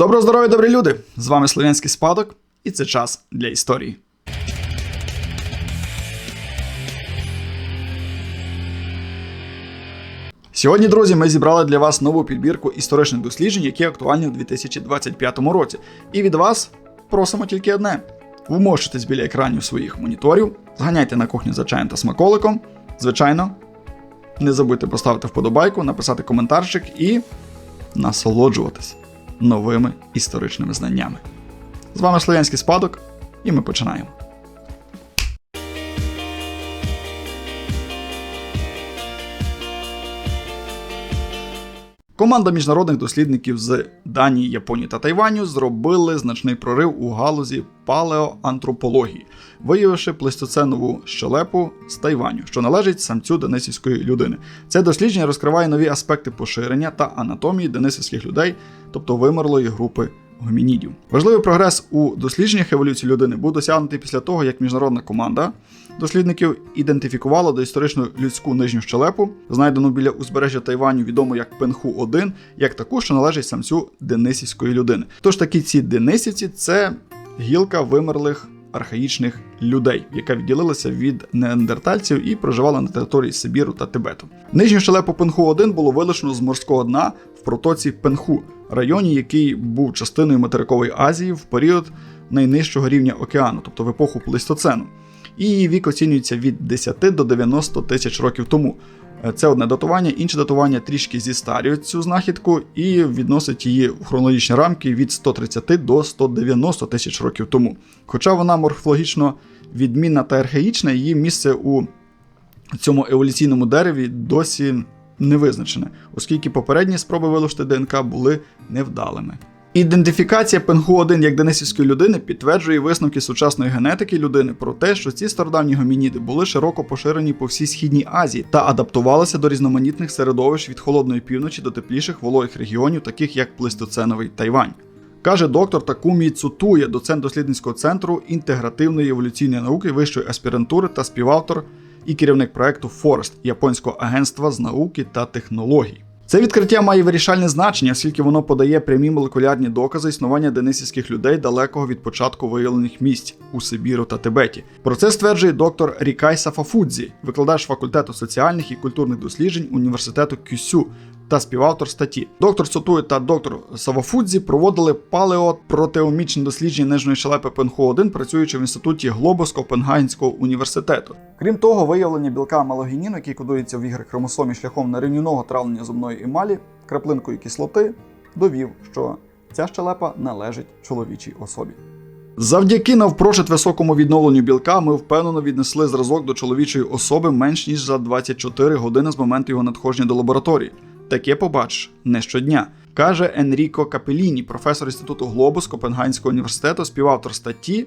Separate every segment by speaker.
Speaker 1: Доброго здоров'я, добрі люди! З вами Слов'янський спадок, і це час для історії. Сьогодні, друзі, ми зібрали для вас нову підбірку історичних досліджень, які актуальні у 2025 році. І від вас просимо тільки одне: вмощитесь біля екранів своїх моніторів, зганяйте на кухню за чаєм та смаколиком. Звичайно, не забудьте поставити вподобайку, написати коментарчик і насолоджуватись новими історичними знаннями. З вами Слов'янський спадок, і ми починаємо. Команда міжнародних дослідників з Данії, Японії та Тайваню зробили значний прорив у галузі палеоантропології, виявивши плестоценову щелепу з Тайваню, що належить самцю денисівської людини. Це дослідження розкриває нові аспекти поширення та анатомії денисівських людей, тобто вимерлої групи гомінідів. Важливий прогрес у дослідженнях еволюції людини був досягнутий після того, як міжнародна команда дослідників ідентифікувала доісторичну людську нижню щелепу, знайдену біля узбережжя Тайваню, відому як Пенху 1 як таку, що належить самцю денисівської людини. Тож такі ці денисівці це гілка вимерлих. Архаїчних людей, яка відділилася від неандертальців і проживала на території Сибіру та Тибету. Нижню щелепу Пенху 1 було вилучено з морського дна в протоці Пенху, районі, який був частиною материкової Азії в період найнижчого рівня океану, тобто в епоху плейстоцену. І її вік оцінюється від 10 до 90 тисяч років тому. Це одне датування, інше датування трішки зістарює цю знахідку і відносить її в хронологічні рамки від 130 до 190 тисяч років тому. Хоча вона морфологічно відмінна та архаїчна, її місце у цьому еволюційному дереві досі не визначене, оскільки попередні спроби вилучити ДНК були невдалими. Ідентифікація пенгу 1 як денисівської людини підтверджує висновки сучасної генетики людини про те, що ці стародавні гомініди були широко поширені по всій східній Азії та адаптувалися до різноманітних середовищ від холодної півночі до тепліших вологих регіонів, таких як плейстоценовий Тайвань. Каже доктор Такумі Цутує, доцент дослідницького центру інтегративної еволюційної науки вищої аспірантури та співавтор і керівник проекту Форест Японського агентства з науки та технологій. Це відкриття має вирішальне значення, оскільки воно подає прямі молекулярні докази існування денисівських людей далекого від початку виявлених місць у Сибіру та Тибеті. Про це стверджує доктор Рікай Сафафудзі, викладач факультету соціальних і культурних досліджень університету Кюсю та співавтор статті. Доктор Сотує та доктор Савафудзі проводили палеопротеомічне дослідження нижньої шелепи Пенху 1 працюючи в інституті Глобус Копенгагенського університету. Крім того, виявлення білка малогініну, який кодується в ігри хромосомі шляхом нерівнівного травлення зубної емалі, краплинкою кислоти, довів, що ця щелепа належить чоловічій особі. Завдяки навпрочет високому відновленню білка ми впевнено віднесли зразок до чоловічої особи менш ніж за 24 години з моменту його надходження до лабораторії. Таке побачиш не щодня, каже Енріко Капеліні, професор інституту Глобус Копенгагенського університету, співавтор статті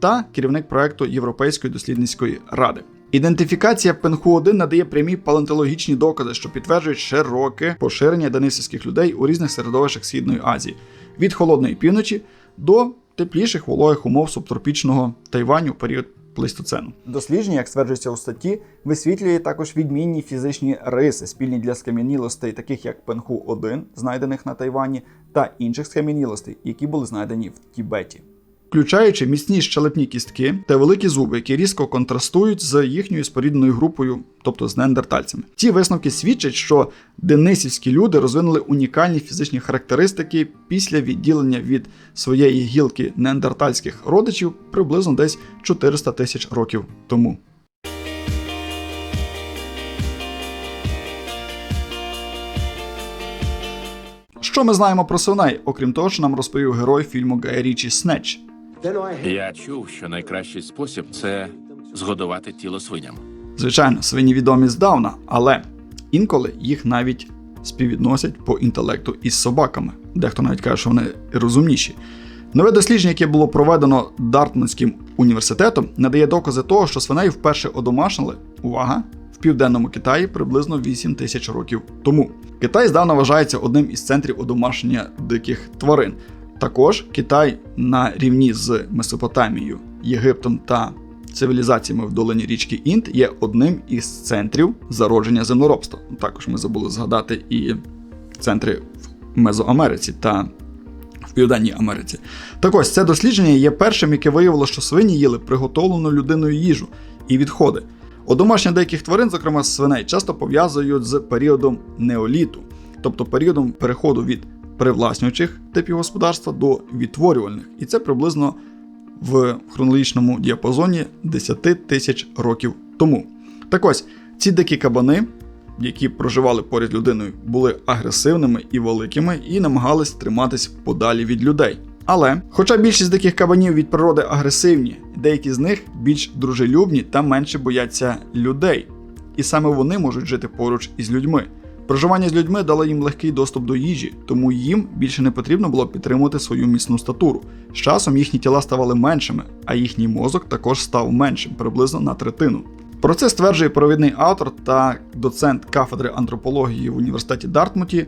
Speaker 1: та керівник проекту Європейської дослідницької ради. Ідентифікація пенху 1 надає прямі палеонтологічні докази, що підтверджують широке поширення денисівських людей у різних середовищах Східної Азії від холодної півночі до тепліших вологих умов субтропічного Тайваню в період плейстоцену. Дослідження, як стверджується у статті, висвітлює також відмінні фізичні риси, спільні для скам'янілостей, таких як пенху 1 знайдених на Тайвані, та інших скам'янілостей, які були знайдені в Тібеті. Включаючи міцні щелепні кістки та великі зуби, які різко контрастують з їхньою спорідненою групою, тобто з неандертальцями. Ці висновки свідчать, що денисівські люди розвинули унікальні фізичні характеристики після відділення від своєї гілки неандертальських родичів приблизно десь 400 тисяч років тому. Що ми знаємо про свиней, окрім того, що нам розповів герой фільму Гая Річі Снеч.
Speaker 2: Я чув, що найкращий спосіб це згодувати тіло свиням.
Speaker 1: Звичайно, свині відомі здавна, але інколи їх навіть співвідносять по інтелекту із собаками. Дехто навіть каже, що вони розумніші. Нове дослідження, яке було проведено Дартмутським університетом, надає докази того, що свиней вперше одомашнили, увага, в південному Китаї приблизно 8 тисяч років тому. Китай здавна вважається одним із центрів одомашнення диких тварин. Також Китай на рівні з Месопотамією, Єгиптом та цивілізаціями в долині річки Інд є одним із центрів зародження землеробства. Також ми забули згадати і центри в Мезоамериці та в Південній Америці. Так ось це дослідження є першим, яке виявило, що свині їли приготовлену людиною їжу і відходи. Одомашнення деяких тварин, зокрема свиней, часто пов'язують з періодом неоліту, тобто періодом переходу від привласнюючих типів господарства до відтворювальних. І це приблизно в хронологічному діапазоні 10 тисяч років тому. Так ось, ці дикі кабани, які проживали поряд людиною, були агресивними і великими і намагались триматись подалі від людей. Але, хоча більшість диких кабанів від природи агресивні, деякі з них більш дружелюбні та менше бояться людей. І саме вони можуть жити поруч із людьми. Проживання з людьми дало їм легкий доступ до їжі, тому їм більше не потрібно було підтримувати свою міцну статуру. З часом їхні тіла ставали меншими, а їхній мозок також став меншим, приблизно на третину. Про це стверджує провідний автор та доцент кафедри антропології в університеті Дартмуті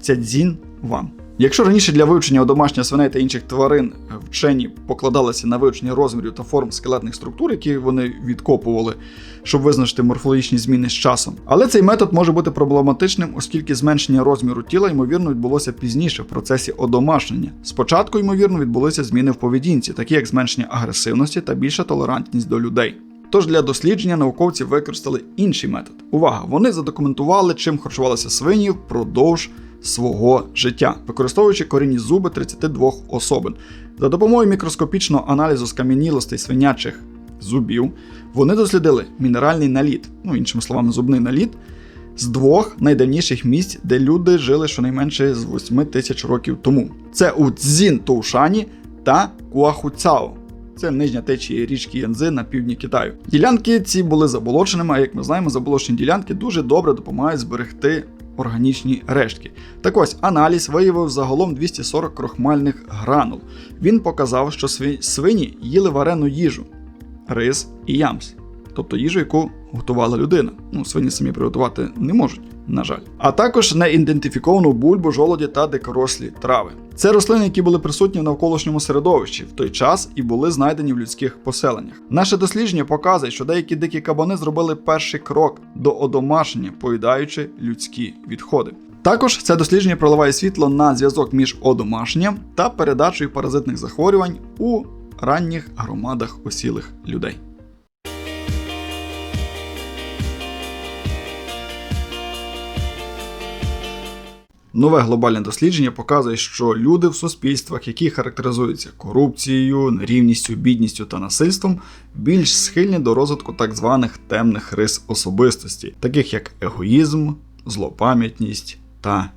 Speaker 1: Цядзін Ван. Якщо раніше для вивчення домашніх свиней та інших тварин вчені покладалися на вивчення розмірів та форм скелетних структур, які вони відкопували, щоб визначити морфологічні зміни з часом. Але цей метод може бути проблематичним, оскільки зменшення розміру тіла ймовірно відбулося пізніше в процесі одомашнення. Спочатку, ймовірно, відбулися зміни в поведінці, такі як зменшення агресивності та більша толерантність до людей. Тож для дослідження науковці використали інший метод. Увага! Вони задокументували, чим харчувалися свині впродовж свого життя, використовуючи корінні зуби 32 особин. За допомогою мікроскопічного аналізу скам'янілостей свинячих зубів вони дослідили мінеральний наліт, ну іншими словами, зубний наліт, з двох найдавніших місць, де люди жили щонайменше з 8 тисяч років тому. Це у Цзін Тоушані та Куахуцао. Це нижня течія річки Янзи на півдні Китаю. Ділянки ці були заболоченими, а як ми знаємо, заболочені ділянки дуже добре допомагають зберегти органічні рештки. Так ось аналіз виявив загалом 240 крохмальних гранул. Він показав, що свині їли варену їжу, рис і ямс, тобто їжу, яку готувала людина. Ну, свині самі приготувати не можуть, на жаль. А також неідентифіковану бульбу, жолоді та дикорослі трави. Це рослини, які були присутні в навколишньому середовищі в той час і були знайдені в людських поселеннях. Наше дослідження показує, що деякі дикі кабани зробили перший крок до одомашення, поїдаючи людські відходи. Також це дослідження проливає світло на зв'язок між одомашненням та передачею паразитних захворювань у ранніх громадах осілих людей. Нове глобальне дослідження показує, що люди в суспільствах, які характеризуються корупцією, нерівністю, бідністю та насильством, більш схильні до розвитку так званих темних рис особистості, таких як егоїзм, злопам'ятність та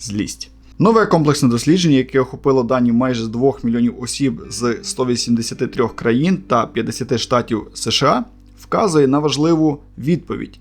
Speaker 1: злість. Нове комплексне дослідження, яке охопило дані майже з 2 мільйонів осіб з 183 країн та 50 штатів США, вказує на важливу відповідь,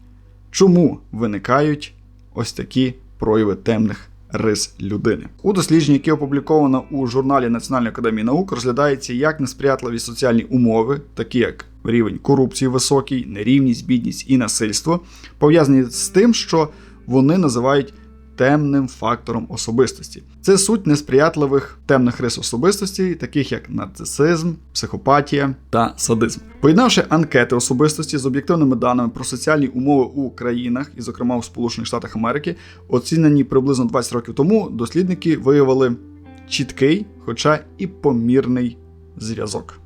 Speaker 1: чому виникають ось такі прояви темних рис людини. У дослідженні, яке опубліковано у журналі Національної академії наук, розглядається як несприятливі соціальні умови, такі як рівень корупції високий, нерівність, бідність і насильство, пов'язані з тим, що вони називають темним фактором особистості. Це суть несприятливих темних рис особистості, таких як нарцисизм, психопатія та садизм. Поєднавши анкети особистості з об'єктивними даними про соціальні умови у країнах, і, зокрема у Сполучених Штатах Америки, оцінені приблизно 20 років тому, дослідники виявили чіткий, хоча і помірний зв'язок.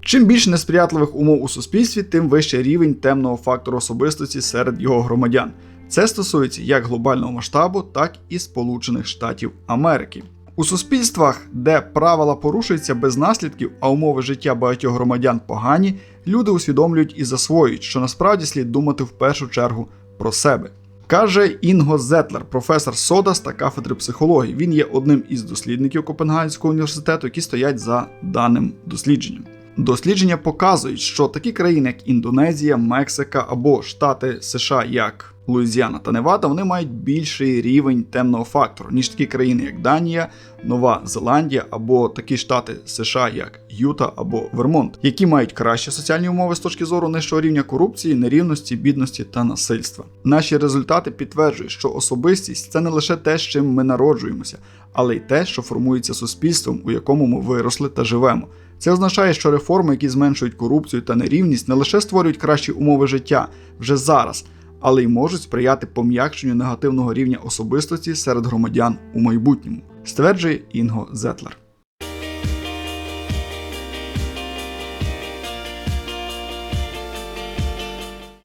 Speaker 1: Чим більше несприятливих умов у суспільстві, тим вищий рівень темного фактору особистості серед його громадян. Це стосується як глобального масштабу, так і Сполучених Штатів Америки. У суспільствах, де правила порушуються без наслідків, а умови життя багатьох громадян погані, люди усвідомлюють і засвоюють, що насправді слід думати в першу чергу про себе. Каже Інго Зетлер, професор Содас та кафедри психології. Він є одним із дослідників Копенгагенського університету, які стоять за даним дослідженням. Дослідження показують, що такі країни, як Індонезія, Мексика або Штати США, як Луїзіана та Невада, вони мають більший рівень темного фактору, ніж такі країни, як Данія, Нова Зеландія або такі штати США, як Юта або Вермонт, які мають кращі соціальні умови з точки зору нижчого рівня корупції, нерівності, бідності та насильства. Наші результати підтверджують, що особистість це не лише те, з чим ми народжуємося, але й те, що формується суспільством, у якому ми виросли та живемо. Це означає, що реформи, які зменшують корупцію та нерівність, не лише створюють кращі умови життя вже зараз, але й можуть сприяти пом'якшенню негативного рівня особистості серед громадян у майбутньому, стверджує Інго Зетлер.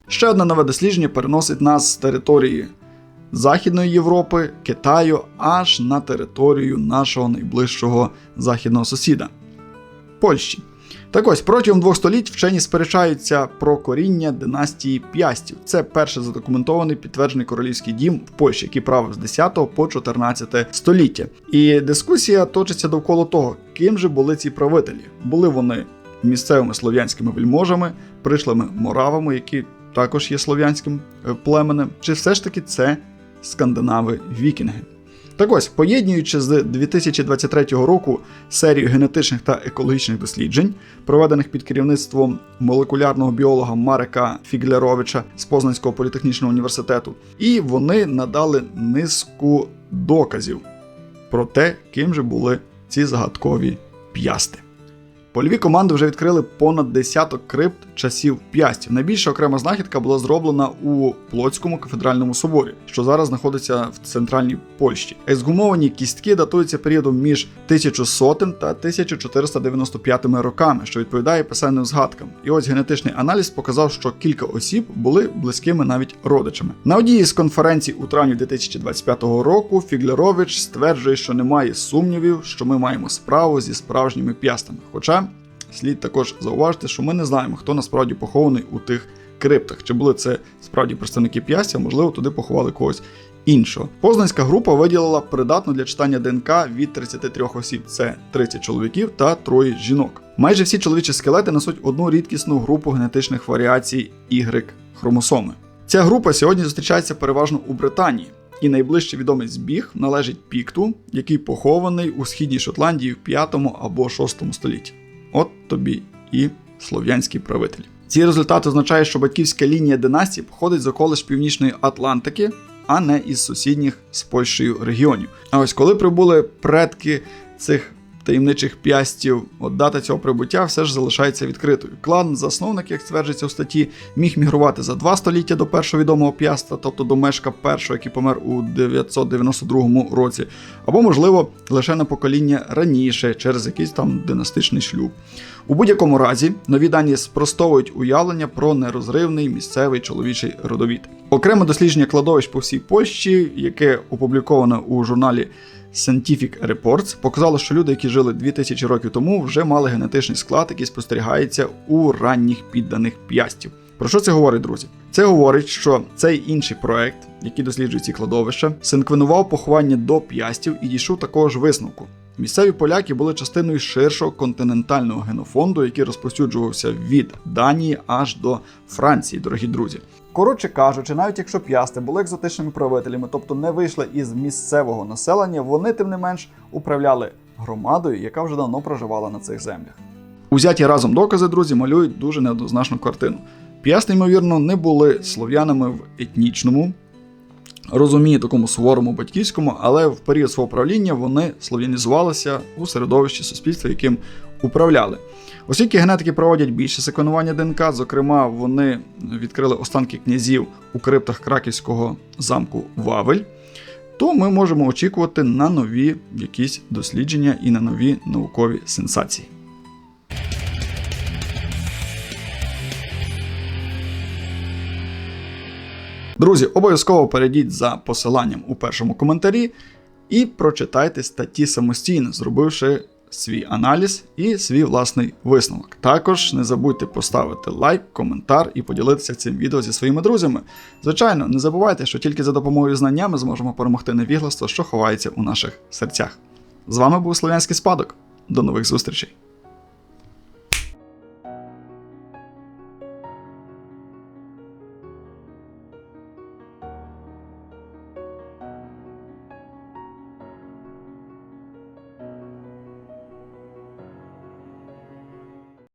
Speaker 1: Ще одне нове дослідження переносить нас з території Західної Європи, Китаю аж на територію нашого найближчого західного сусіда Польщі. Так ось протягом двох століть вчені сперечаються про коріння династії П'ястів. Це перший задокументований підтверджений королівський дім в Польщі, який правив з 10 по 14 століття. І дискусія точиться довкола того, ким же були ці правителі. Були вони місцевими слов'янськими вельможами, пришлими моравами, які також є слов'янським е, племенем, чи все ж таки це скандинави-вікінги. Так ось, поєднуючи з 2023 року серію генетичних та екологічних досліджень, проведених під керівництвом молекулярного біолога Марека Фіглеровича з Познанського політехнічного університету, і вони надали низку доказів про те, ким же були ці загадкові п'ясти. Польові команди вже відкрили понад десяток крипт часів п'ястів. Найбільша окрема знахідка була зроблена у Плотському кафедральному соборі, що зараз знаходиться в центральній Польщі. Ексгумовані кістки датуються періодом між 1100 та 1495 роками, що відповідає писемним згадкам. І ось генетичний аналіз показав, що кілька осіб були близькими навіть родичами. На одній із конференцій у травні 2025 року Фіглерович стверджує, що немає сумнівів, що ми маємо справу зі справжніми п'ястами. Хоча слід також зауважити, що ми не знаємо, хто насправді похований у тих криптах. Чи були це справді представники п'ястя, можливо, туди поховали когось іншого. Познанська група виділила придатну для читання ДНК від 33 осіб: це 30 чоловіків та троє жінок. Майже всі чоловічі скелети несуть одну рідкісну групу генетичних варіацій Y хромосоми. Ця група сьогодні зустрічається переважно у Британії. І найближчий відомий збіг належить Пікту, який похований у східній Шотландії в 5 або 6 столітті. От тобі і слов'янські правителі. Ці результати означають, що батьківська лінія династії походить з околиш Північної Атлантики, а не із сусідніх з Польщею регіонів. А ось коли прибули предки цих таємничих п'ястів, от дата цього прибуття все ж залишається відкритою. Клан засновник, як стверджується у статті, міг мігрувати за два століття до першого відомого п'яста, тобто до Мешка першого, який помер у 992 році, або, можливо, лише на покоління раніше, через якийсь там династичний шлюб. У будь-якому разі, нові дані спростовують уявлення про нерозривний місцевий чоловічий родовід. Окреме дослідження кладовищ по всій Польщі, яке опубліковане у журналі Scientific Reports, показало, що люди, які жили 2000 років тому, вже мали генетичний склад, який спостерігається у ранніх підданих п'ястів. Про що це говорить, друзі? Це говорить, що цей інший проект, який досліджує ці кладовища, синквенував поховання до п'ястів і дійшов такого ж висновку. Місцеві поляки були частиною ширшого континентального генофонду, який розповсюджувався від Данії аж до Франції, дорогі друзі. Коротше кажучи, навіть якщо п'ясти були екзотичними правителями, тобто не вийшли із місцевого населення, вони тим не менш управляли громадою, яка вже давно проживала на цих землях. Узяті разом докази, друзі, малюють дуже неоднозначну картину. П'ясти, ймовірно, не були слов'янами в етнічному, розумінні такому суворому батьківському, але в період свого правління вони слов'янізувалися у середовищі суспільства, яким управляли. Оскільки генетики проводять більше секвенування ДНК, зокрема, вони відкрили останки князів у криптах краківського замку Вавель, то ми можемо очікувати на нові якісь дослідження і на нові наукові сенсації. Друзі, обов'язково перейдіть за посиланням у першому коментарі і прочитайте статті самостійно, зробивши свій аналіз і свій власний висновок. Також не забудьте поставити лайк, коментар і поділитися цим відео зі своїми друзями. Звичайно, не забувайте, що тільки за допомогою знання ми зможемо перемогти невігластво, що ховається у наших серцях. З вами був Слов'янський спадок. До нових зустрічей!